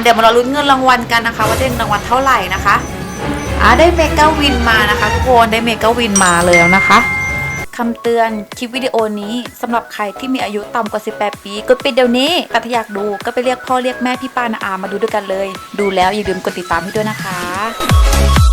เดี๋ยวมาเราลุ้นเงินรางวัลกันนะคะ ว่าจะได้เงินรางวัลเท่าไหร่นะคะอ่าได้เมกาวินมานะคะทุกคนได้เมกาวินมาแล้วนะคะคำเตือนคลิปวิดีโอนี้สำหรับใครที่มีอายุต่ำกว่า 18 ปีกดปิดเดี๋ยวนี้แต่ถ้าอยากดูก็ไปเรียกพ่อเรียกแม่พี่ป้านาอามาดูด้วยกันเลย ดูแล้วอย่าลืมกดติดตามให้ด้วยนะคะ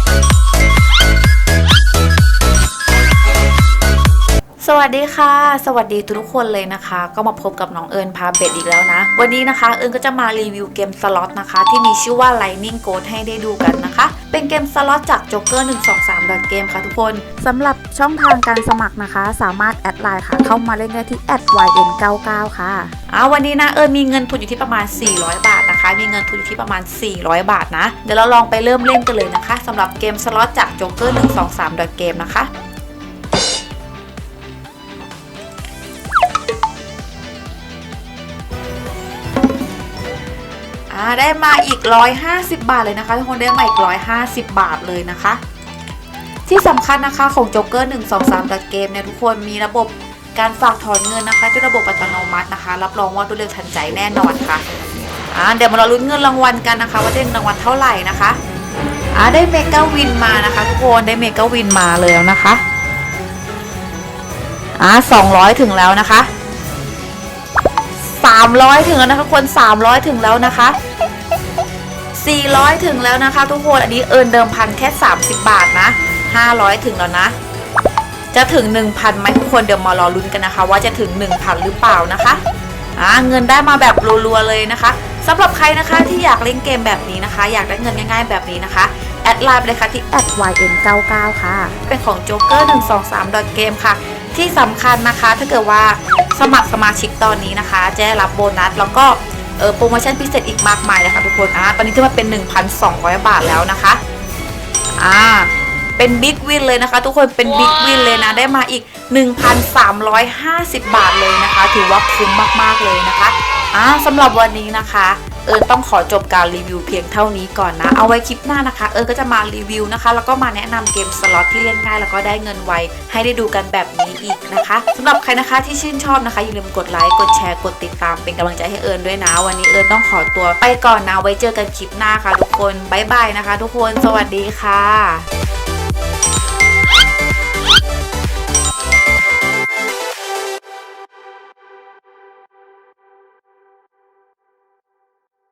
วัสดีค่ะ สวัสดีทุกคนเลยนะคะ ก็มาพบกับน้องเอิญพาเบ็ดอีกแล้วนะ วันนี้นะคะ เอิญก็จะมารีวิวเกมสล็อตนะคะ ที่มีชื่อว่า Lightning Goat ให้ได้ดูกันนะคะ เป็นเกมสล็อตจาก Joker 1 2 3ดอทเกมค่ะทุกคนสำหรับช่องทางการสมัครนะคะ สามารถแอดไลน์ค่ะ เข้ามาเล่นได้ที่ @yn99 ค่ะอ่าวันนี้นะเอิญมีเงินทุนอยู่ที่ประมาณ 400 บาทนะคะ มีเงินทุนอยู่ที่ประมาณ 400 บาทนะ เดี๋ยวเราลองไปเริ่มเล่นกันเลยนะคะสำหรับเกมสล็อตจาก Joker 1 2 3ดอทเกมนะคะ อ่าได้มาอีก 150 บาทเลยนะคะทุกคนได้มาอีก 150 บาทเลยนะคะ ที่สำคัญนะคะของ Joker 1 2 3ดักเกมเนี่ยทุกคนมีระบบการฝากถอนเงินนะคะด้วยระบบอัตโนมัตินะคะ รับรองว่ารวดเร็วทันใจแน่นอนค่ะอ่าเดี๋ยวมาเราลุ้นเงินรางวัลกันนะคะ ว่าจะได้รางวัลเท่าไหร่นะคะอ่าได้เมกาวินมานะคะ ทุกคนได้เมกาวินมาแล้วนะคะอ่า200 ถึงแล้วนะคะ 300 ถึงแล้วนะคะคน 300 ถึงแล้วนะคะ 400 ถึงแล้วนะคะ ทุกคนอันนี้เอินเดิมพันแค่ 30 บาทนะ 500 ถึงแล้วนะ จะถึง 1,000ไหมทุกคนเดี๋ยวมารอลุ้นกันนะคะ ว่าจะถึง 1,000 หรือเปล่านะคะอ่าเงินได้มาแบบรัวๆเลยนะคะสำหรับใครนะคะที่อยากเล่นเกมแบบนี้นะคะ อยากได้เงินง่ายๆแบบนี้นะคะแอดไลน์ไปเลยค่ะที่ @yn99 ค่ะ เป็นของ Joker 1 2 3ดเกมค่ะ ที่สำคัญนะคะ ถ้าเกิดว่าสมัครสมาชิกตอนนี้นะคะ จะได้รับโบนัสแล้วก็เออโปรโมชั่นพิเศษอีกมากมายนะคะทุกคนอ่าตอนนี้ขึ้นมาเป็น 1,200 บาทแล้วนะคะอ่าเป็นบิ๊กวินเลยนะคะ ทุกคนเป็นบิ๊กวินเลยนะ ได้มาอีก 1,350 บาทเลยนะคะ ถือว่าคุ้มมากๆเลยนะคะอ่าสำหรับวันนี้นะคะ เอิญต้องขอจบการรีวิวเพียงเท่านี้ก่อนนะ เอาไว้คลิปหน้านะคะ เอิญก็จะมารีวิวนะคะ แล้วก็มาแนะนำเกมสล็อตที่เล่นง่ายแล้วก็ได้เงินไวให้ได้ดูกันแบบนี้อีกนะคะสำหรับใครนะคะที่ชื่นชอบนะคะอย่าลืมกดไลค์กดแชร์กดติดตามเป็นกำลังใจให้เอิญด้วยนะ วันนี้เอิญต้องขอตัวไปก่อนนะไว้เจอกันคลิปหน้าค่ะทุกคนบ๊ายบายนะคะ ทุกคนสวัสดีค่ะ